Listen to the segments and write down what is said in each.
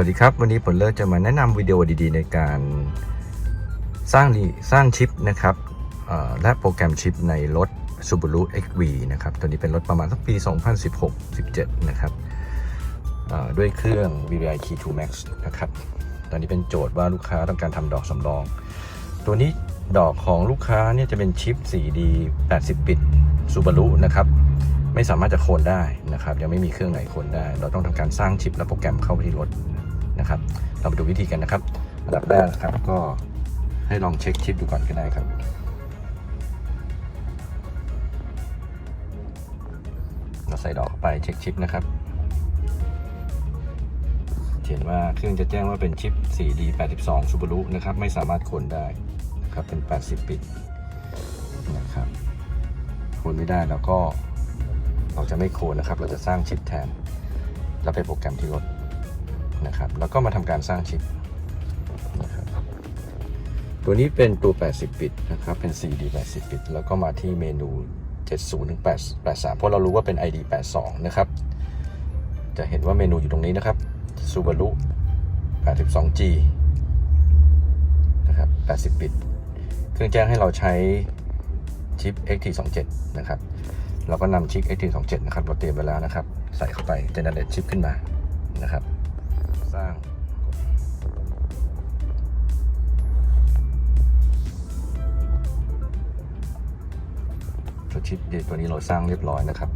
วัสดีครับ วันนี้ผมเลิศจะมาแนะนำวิดีโอดีๆ ในการสร้างดีสร้างชิปนะครับและโปรแกรมชิปในรถ Subaru XV นะครับ ตัวนี้เป็นรถประมาณสักปี 2016-17 นะครับด้วยเครื่อง VVI Key 2 Max นะครับ ตอนนี้เป็นโจทย์ว่าลูกค้าต้องการทำดอกสำรอง ตัวนี้ดอกของลูกค้าเนี่ยจะเป็นชิป 4D 80บิต Subaru นะครับไม่สามารถจะโคลนได้นะครับ ยังไม่มีเครื่องไหนโคลนได้ เราต้องทำการสร้างชิปและโปรแกรมเข้าไปที่รถ นะครับ เราไปดูวิธีกันนะครับอันดับแรกนะครับก็ให้ลองเช็คชิปดูก่อนก็ได้ครับเราใส่ดอกเข้าไปเช็คชิปนะครับเห็นว่าเครื่องจะแจ้งว่าเป็นชิป 4D 82 Subaru นะครับ ไม่สามารถโคลนได้นะครับเป็น 80บิตนะครับโคลนไม่ได้แล้วก็เราจะไม่โคลนนะครับ เราจะสร้างชิปแทน แล้วไปโปรแกรมที่รถ นะครับแล้วก็มาทำการสร้างชิปนะครับตัวนี้เป็นตัว 80บิตนะครับเป็น 4D 80บิตแล้วก็มาที่เมนู 70ถึง8 83 เพราะเรารู้ว่าเป็น ID 82 นะครับ จะเห็นว่าเมนูอยู่ตรงนี้นะครับ Subaru 82G นะครับ 80บิตเครื่องแจ้งให้เราใช้ชิป XT27 นะครับ เราก็นำชิป XT27 นะครับ เราเตรียมไว้แล้วนะครับ ใส่เข้าไปเจเนเรตชิปขึ้นมานะครับ ร้างตัวชิปเดตัวนี้เราสร้างเรียบร้อยนะครับ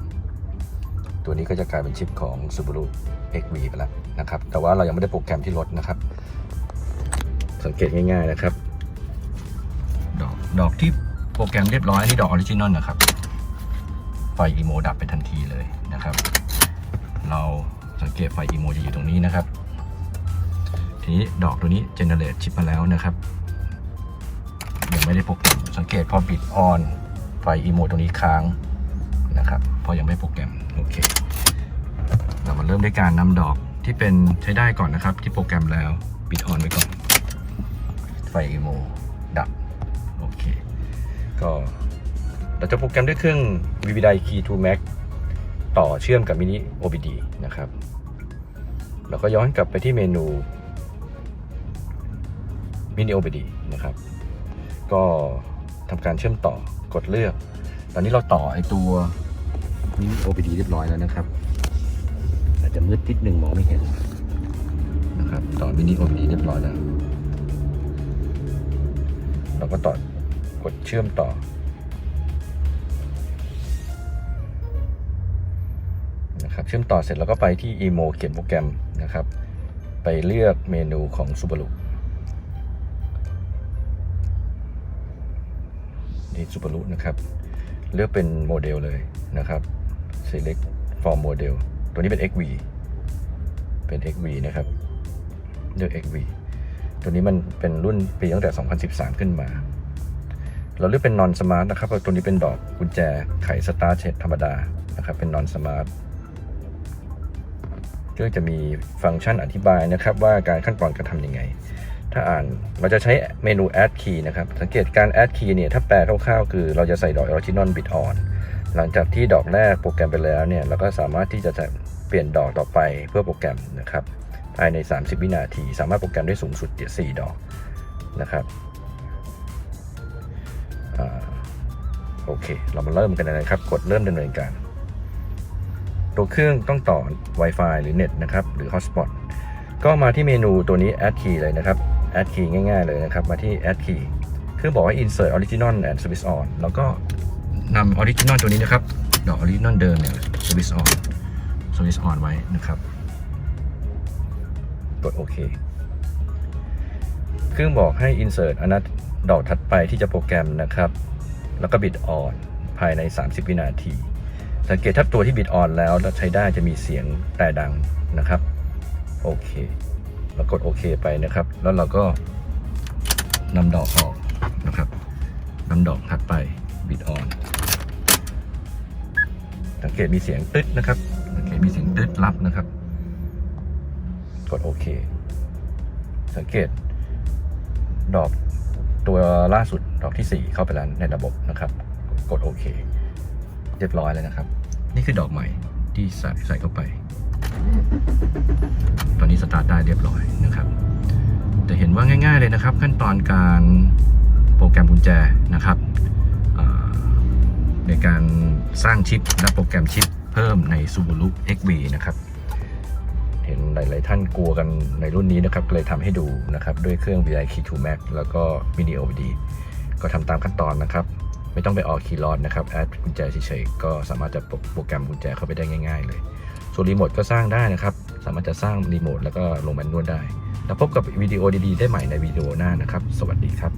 ตัวนี้ก็จะกลายเป็นชิปของ Subaru XV ไปแล้วนะครับ แต่ว่าเรายังไม่ได้โปรแกรมที่รถนะครับ สังเกตง่ายๆนะครับ ดอกดอกที่โปรแกรมเรียบร้อยนี่ดอกออริจินอลนะครับ ไฟอีโมดับไปทันทีเลยนะครับ เราสังเกตไฟอีโมจะอยู่ตรงนี้นะครับ ทีนี้ดอกตัวนี้เจเนเรตชิปมาแล้วนะครับยังไม่ได้โปรแกรมสังเกตพอบิดออนไฟอีโมตรงนี้ค้างนะครับเพราะยังไม่โปรแกรมโอเค เรามาเริ่มด้วยการนำดอกที่เป็นใช้ได้ก่อนนะครับ ที่โปรแกรมแล้วปิดออนไว้ก่อน ไฟอีโมดับโอเค ก็เราจะโปรแกรมด้วยเครื่อง VVDI Key 2 Max ต่อเชื่อมกับ Mini OBD นะครับ แล้วก็ย้อนกลับไปที่เมนู Mini OBD นะครับ ก็ทำการเชื่อมต่อกดเลือก ตอนนี้เราต่อไอตัว Mini OBD เรียบร้อยแล้วนะครับ อาจจะมืดนิดนึงมองไม่เห็นนะครับต่อ Mini OBD เรียบร้อยแล้ว เราก็ต่อกดเชื่อมต่อนะครับเชื่อมต่อเสร็จแล้วก็ไปที่ emo เขียนโปรแกรมนะครับ ไปเลือกเมนูของ Subaru นี่ Subaru นะครับ เลือกเป็นโมเดลเลยนะครับ select from model ตัวนี้เป็น XV เป็น XV นะครับ เลือก XV ตัวนี้มันเป็นรุ่นปีตั้งแต่ 2013 ขึ้นมา เราเลือกเป็น non smart นะครับตัวนี้เป็นดอกกุญแจไขสตาร์เชธรรมดานะครับ เป็น non smart เรื่องจะมีฟังก์ชันอธิบายนะครับว่าการขั้นตอนการทำยังไง ถ้าอ่านเราจะใช้เมนู add key นะครับ สังเกตการ add key เนี่ย ถ้าแปลคร่าวๆ คือเราจะใส่ดอก original bit on หลังจากที่ดอกแรกโปรแกรมไปแล้วเนี่ย เราก็สามารถที่จะเปลี่ยนดอกต่อไปเพื่อโปรแกรมนะครับ ภายใน 30 วินาที สามารถโปรแกรมได้สูงสุดเดีย4ดอกนะครับอโอเค เรามาเริ่มกันเลยนะครับ กดเริ่มดำเนินการ ตัวเครื่องต้องต่อ Wi-Fi หรือเน็ตนะครับ หรือ Hotspot ก็มาที่เมนูตัวนี้ Add Key เลยนะครับ Add Key ง่ายๆเลยนะครับมาที่ Add Key เครื่อบอกว่า Insert Original and Switch On แล้วก็นำ Original ตัวนี้นะครับดอก Original เดิมเนี่ย Switch On Switch On ไว้นะครับ กดโอเคเครื่องบอกให้ Insert อันนั้นดอกถัดไปที่จะโปรแกรมนะครับ แล้วก็บิดออนภายใน 30 วินาที สังเกตถ้าตัวที่บิดออนแล้วแล้วใช้ได้จะมีเสียงแต่ดังนะครับ โอเค เรากดโอเคไปนะครับ แล้วเราก็นำดอกออกนะครับนำดอกถัดไปบิดออนสังเกตมีเสียงตึ๊ดนะครับสังเกตมีเสียงตึ๊ดรับนะครับ กดโอเค สังเกต ดอกตัวล่าสุดดอกที่ 4 เข้าไปแล้วในระบบนะครับ กดโอเค เรียบร้อยเลยนะครับ นี่คือดอกใหม่ที่ใส่ใส่เข้าไป ตอนนี้สตาร์ทได้เรียบร้อยนะครับจะเห็นว่าง่าย ๆเลยนะครับ ขั้นตอนการโปรแกรมกุญแจนะครับในการสร้างชิปและโปรแกรมชิปเพิ่มใน Subaru XV นะครับ เห็นหลาย ๆ ท่านกลัวกันในรุ่นนี้นะครับก็เลยทำให้ดูนะครับ ด้วยเครื่อง VI Key 2 Max แล้วก็ Mini OBD ก็ทำตามขั้นตอนนะครับ ไม่ต้องไปออกคีย์ลอดนะครับ แอดกุญแจเฉยๆก็สามารถจะโปรแกรมกุญแจเข้าไปได้ง่าย ๆ เลย ส่วนรีโมทก็สร้างได้นะครับ สามารถจะสร้างรีโมทแล้วก็ลงแมนนวลได้ แล้วพบกับวิดีโอดีๆได้ใหม่ในวิดีโอหน้านะครับ สวัสดีครับ